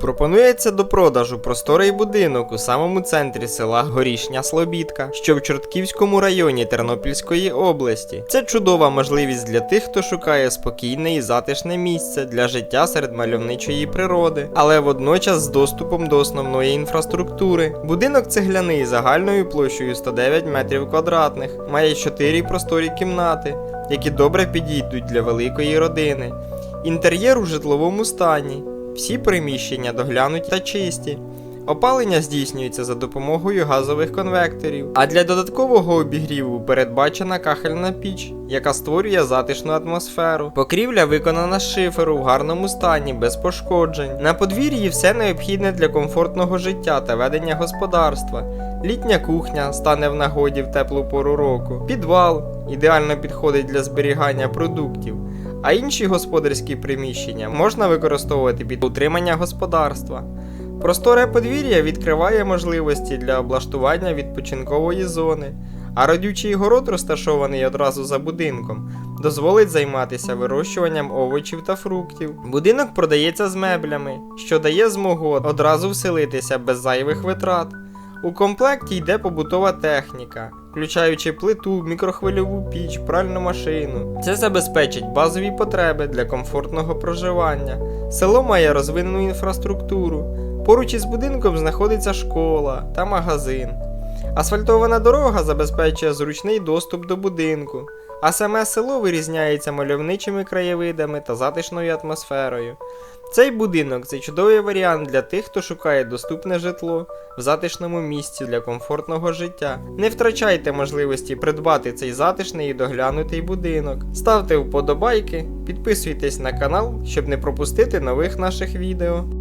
Пропонується до продажу просторий будинок у самому центрі села Горішня Слобідка, що в Чортківському районі Тернопільської області. Це чудова можливість для тих, хто шукає спокійне і затишне місце для життя серед мальовничої природи, але водночас з доступом до основної інфраструктури. Будинок цегляний загальною площею 109 метрів квадратних, має 4 просторі кімнати, які добре підійдуть для великої родини. Інтер'єр у житловому стані. Всі приміщення доглянуті та чисті. Опалення здійснюється за допомогою газових конвекторів, а для додаткового обігріву передбачена кахельна піч, яка створює затишну атмосферу. Покрівля виконана з шиферу в гарному стані, без пошкоджень. На подвір'ї все необхідне для комфортного життя та ведення господарства. Літня кухня стане в нагоді в теплу пору року. Підвал ідеально підходить для зберігання продуктів а інші господарські приміщення можна використовувати під утримання господарства. Просторе подвір'я відкриває можливості для облаштування відпочинкової зони, а родючий город, розташований одразу за будинком, дозволить займатися вирощуванням овочів та фруктів. Будинок продається з меблями, що дає змогу одразу вселитися без зайвих витрат. У комплекті йде побутова техніка, включаючи плиту, мікрохвильову піч, пральну машину. Це забезпечить базові потреби для комфортного проживання. Село має розвинену інфраструктуру. Поруч із будинком знаходиться школа та магазин. Асфальтована дорога забезпечує зручний доступ до будинку, а саме село вирізняється мальовничими краєвидами та затишною атмосферою. Цей будинок це чудовий варіант для тих, хто шукає доступне житло в затишному місці для комфортного життя. Не втрачайте можливості придбати цей затишний і доглянутий будинок. Ставте вподобайки, підписуйтесь на канал, щоб не пропустити нових наших відео.